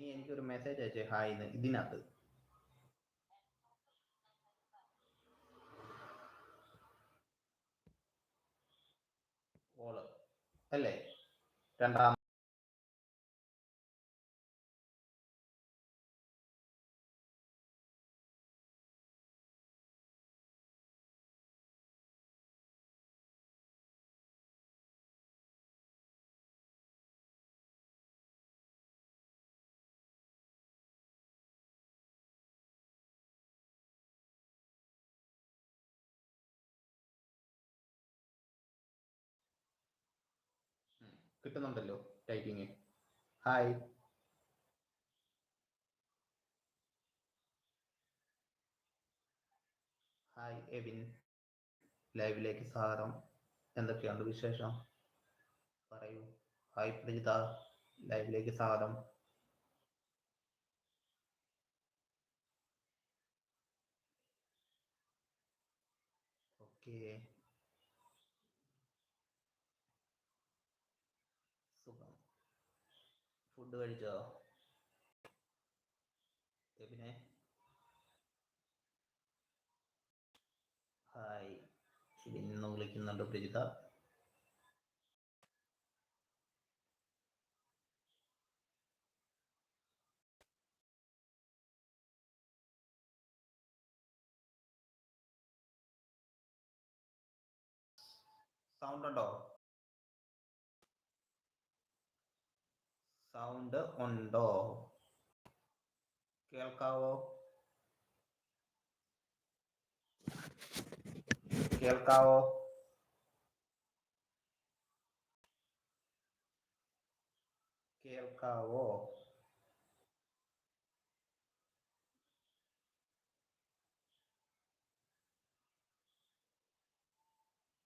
നീ എനിക്കൊരു മെസ്സേജ് അയച്ചേ. ഹായ് ഇതിനകത്ത്. ഓൾ അല്ലേ? രണ്ടാം കിട്ടുന്നുണ്ടല്ലോ ടൈപ്പിങ് ഹായ് ഹായ് എബിൻ ലൈവിലേക്ക് സ്വാഗതം. എന്തൊക്കെയുണ്ട് വിശേഷം? പറയൂ. ഹായ് പ്രജിത. ലൈവിലേക്ക് സ്വാഗതം. ഓക്കെ സുഖം ഫുഡ് കഴിച്ചോ? പിന്നെ. ഹായ്. ഇന്ന് വിളിക്കുന്നുണ്ട് പ്രജിത. സൗണ്ട് ഉണ്ടോ? സൗണ്ട് ഉണ്ടോ കേൾക്കാവോ കേൾക്കാവോ കേൾക്കാവോ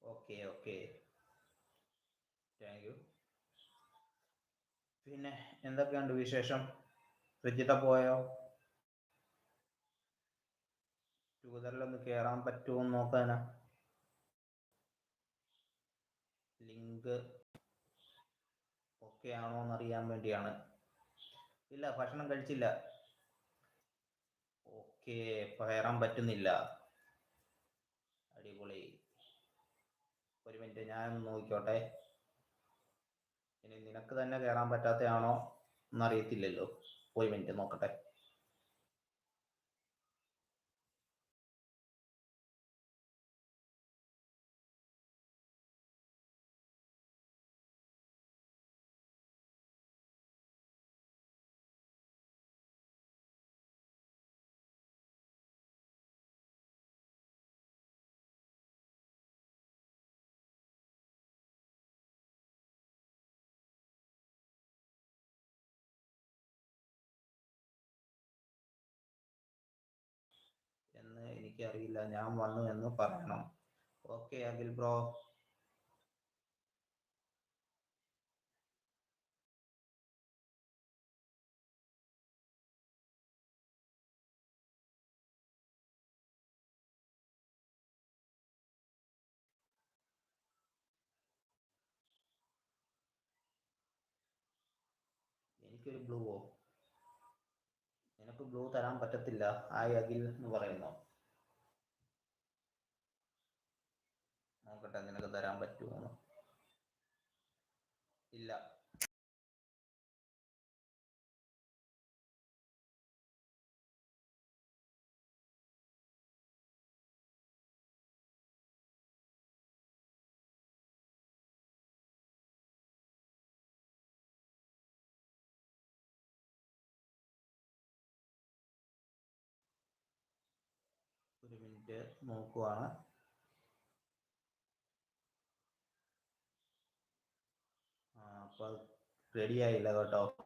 ഓക്കെ ഓക്കെ താങ്ക് യു പിന്നെ എന്തൊക്കെയുണ്ട് വിശേഷം? രജിത പോയോ? ട്യൂതറിലൊന്ന് കേറാൻ പറ്റുമോ എന്ന് നോക്കാനാ. ലിങ്ക് ഓക്കെ ആണോ എന്ന് അറിയാൻ വേണ്ടിയാണ്. ഇല്ല ഭക്ഷണം കഴിച്ചില്ല. ഓക്കെ കയറാൻ പറ്റുന്നില്ല. അടിപൊളി. ഒരു മിനിറ്റ് ഞാൻ നോക്കിക്കോട്ടെ. ഇനി നിനക്ക് തന്നെ കയറാൻ പറ്റാത്തയാണോ എന്നറിയത്തില്ലല്ലോ. പോയി മിനിറ്റ് നോക്കട്ടെ. എനിക്കറിയില്ല. ഞാൻ വന്നു എന്ന് പറയണം. ഓക്കെ അഖിൽ ബ്രോ എനിക്കൊരു ബ്ലൂവോ നിനക്ക് ബ്ലൂ തരാൻ പറ്റത്തില്ല. ആയി അഖിൽ എന്ന് പറയുന്നു. നോക്കട്ടെ നിനക്ക് തരാൻ പറ്റുമോ ഇല്ല. ഒരു മിനിറ്റ് നോക്കുവാണ് ആ അപ്പൊ റെഡി ആയില്ല കേട്ടോ.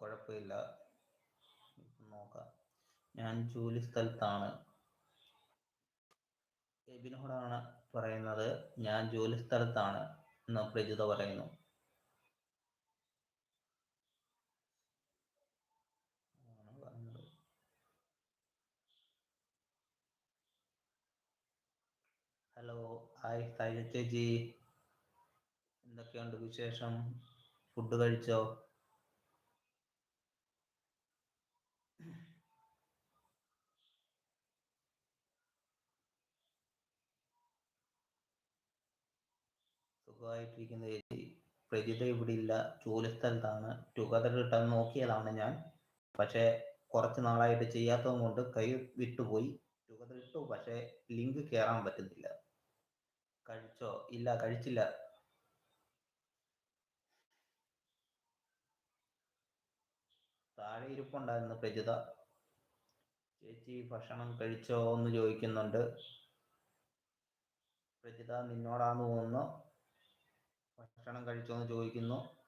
കുഴപ്പമില്ല. നോക്കാം. ഞാൻ ജോലി സ്ഥലത്താണ്. എബിനോടാണ് പറയുന്നത്. ഞാൻ ജോലി സ്ഥലത്താണ്. എന്ന് പ്രജിത പറയുന്നു ആണ് പറയുന്നത്. ഹലോ ഹായ് സൈജ ചേച്ചി എന്തൊക്കെയുണ്ട് വിശേഷം? ഫുഡ് കഴിച്ചോ? സുഖമായിട്ടിരിക്കുന്ന ചേച്ചി. പ്രജിത ഇവിടെ ഇല്ല. ജോലി സ്ഥലത്താണ് ടുഗദർ കിട്ടാൻ നോക്കിയതാണ് ഞാൻ. പക്ഷേ കുറച്ച് നാളായിട്ട് ചെയ്യാത്തത് കൊണ്ട് കൈ വിട്ടുപോയി. ടുഗദർ ഇട്ടു. പക്ഷേ ലിങ്ക് കയറാൻ പറ്റുന്നില്ല. കഴിച്ചോ? ഇല്ല കഴിച്ചില്ല. താഴെ ഇരിപ്പുണ്ടായിരുന്നു പ്രജിത. ചേച്ചി ഭക്ഷണം കഴിച്ചോ എന്ന് ചോദിക്കുന്നുണ്ട്. പ്രജിത നിന്നോടാന്ന് തോന്നുന്നു. ഭക്ഷണം കഴിച്ചോ എന്ന് ചോദിക്കുന്നു.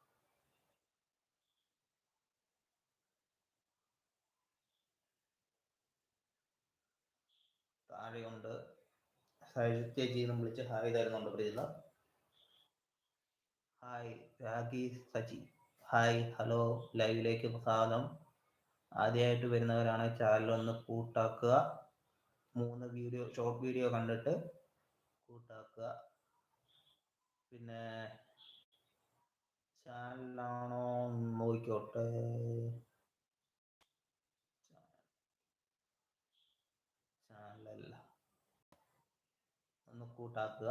താഴെയുണ്ട്. ചേച്ചി എന്ന് വിളിച്ച് ഹായ് തരുന്നുണ്ട് Prajitha hi Ragi Saji. Hi hello ലൈവിലേക്ക് സ്വാഗതം. ആദ്യമായിട്ട് വരുന്നവരാണ് ചാനൽ ഒന്ന് കൂട്ടാക്കുക. മൂന്ന് വീഡിയോ ഷോർട്ട് വീഡിയോ കണ്ടിട്ട് കൂട്ടാക്കുക. പിന്നെ ചാനലാണോ നോക്കിക്കോട്ടെ ചാനലല്ല ഒന്ന് കൂട്ടാക്കുക.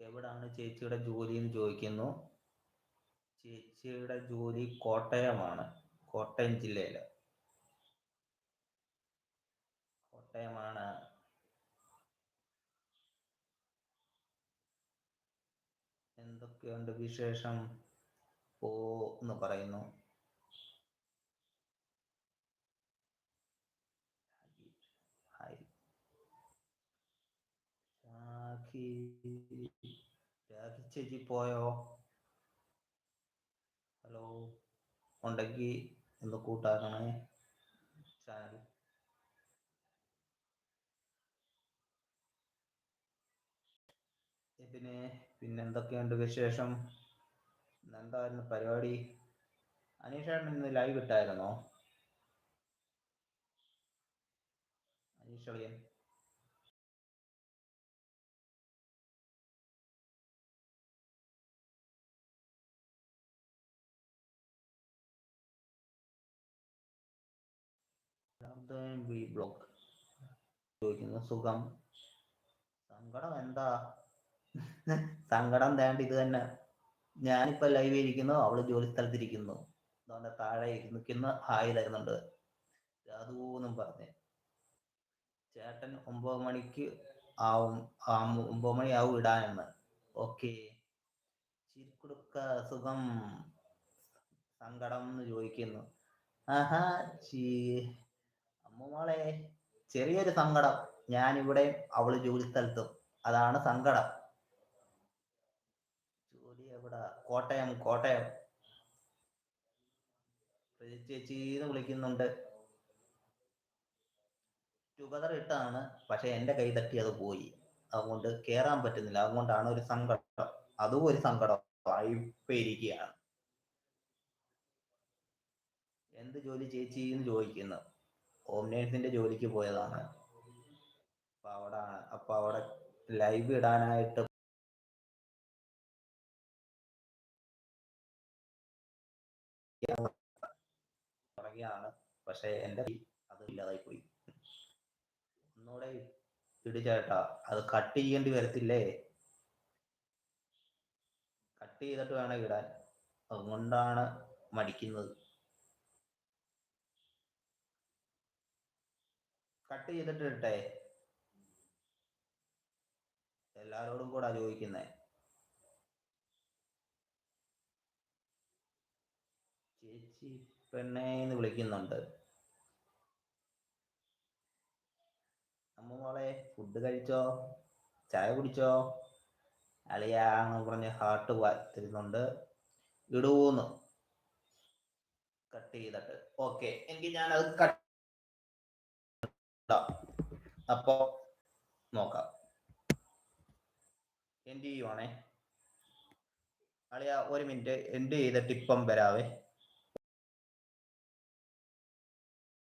എവിടാണ് ചേച്ചിയുടെ ജോലി എന്ന് ചോദിക്കുന്നു. ചേച്ചിയുടെ ജോലി കോട്ടയമാണ്. കോട്ടയം ജില്ലയിൽ. കോട്ടയമാണ്. എന്തൊക്കെയുണ്ട് വിശേഷം? ഓ എന്ന് പറയുന്നു ഹായ് രാഖി രാഖി ചേച്ചി പോയോ ഹലോ ഉണ്ടെങ്കിൽ ഒന്ന് കൂട്ടാക്കണേ ചാനൽ പിന്നെ പിന്നെ എന്തൊക്കെയുണ്ട് വിശേഷം എന്തായിരുന്നു പരിപാടി അനീഷേട്ടൻ ഇന്ന് ലൈവ് ഇട്ടായിരുന്നോ അനീഷ് അളിയൻ ബ്ലോഗ് ചോദിക്കുന്നു സുഖം. സങ്കടം എന്താ? സങ്കടം തേണ്ട ഇത് തന്നെ. ഞാനിപ്പോ ലൈവ് ഇരിക്കുന്നു അവൾ ജോലി സ്ഥലത്തിരിക്കുന്നു. അതുകൊണ്ട് താഴെ നിൽക്കുന്ന ഹായ് തരുന്നുണ്ട് അതുപോന്നും പറഞ്ഞ്. ചേട്ടൻ ഒമ്പത് മണിക്ക് ആവും ഒമ്പത് മണി ആവും ഇടാനെന്ന്. ഓക്കെ ചിരിക്കുടുക്ക സുഖം. സങ്കടം എന്ന് ചോദിക്കുന്നു. ആഹാ ചീ അമ്മൂമോളെ ചെറിയൊരു സങ്കടം. ഞാനിവിടെ അവൾ ജോലി സ്ഥലത്തും. അതാണ് സങ്കടം. ജോലി എവിടെ? കോട്ടയം കോട്ടയം. ചേച്ചിന്ന് വിളിക്കുന്നുണ്ട്. ടുഗദർ ഇട്ടാണ് പക്ഷെ എന്റെ കൈ തട്ടി അത് പോയി. അതുകൊണ്ട് കേറാൻ പറ്റുന്നില്ല. അതുകൊണ്ടാണ് ഒരു സങ്കടം. അതും ഒരു സങ്കടം. ഇപ്പൊ ഇരിക്കുകയാണ് എന്ത് ജോലി ചേച്ചി എന്ന് ചോദിക്കുന്നു. ഹോം നേഴ്സിന്റെ ജോലിക്ക് പോയതാണ്. അപ്പൊ അവിടെ അപ്പൊ അവിടെ ലൈവ് ഇടാനായിട്ട് തുടങ്ങിയാണ് പക്ഷെ എന്റെ അത് ഇല്ലാതായി പോയി ഒന്നുകൂടെ ഇടിച്ചേട്ടാ അത് കട്ട് ചെയ്യേണ്ടി വരത്തില്ലേ? കട്ട് ചെയ്തിട്ട് വേണം ഇടാൻ. അതുകൊണ്ടാണ് മടിക്കുന്നത്. കട്ട് ചെയ്തിട്ട് ഇട്ടെ എല്ലാരോടും കൂടെ ചോദിക്കുന്നേ. ചേച്ചി പെണ്ണേന്ന് വിളിക്കുന്നുണ്ട്. അമ്മ ഫുഡ് കഴിച്ചോ? ചായ കുടിച്ചോ? അളിയാന്ന് പറഞ്ഞ് ഹാർട്ട് തരുന്നുണ്ട് ഇടൂന്ന്. കട്ട് ചെയ്തിട്ട്. ഓക്കെ എനിക്ക് അത് കട്ട് അപ്പോ നോക്കാം. എൻഡ് ചെയ്യുവാണേ? അളിയ ഒരു മിനിറ്റ്. എൻഡ് ചെയ്തിട്ട് ഇപ്പം വരാവേ?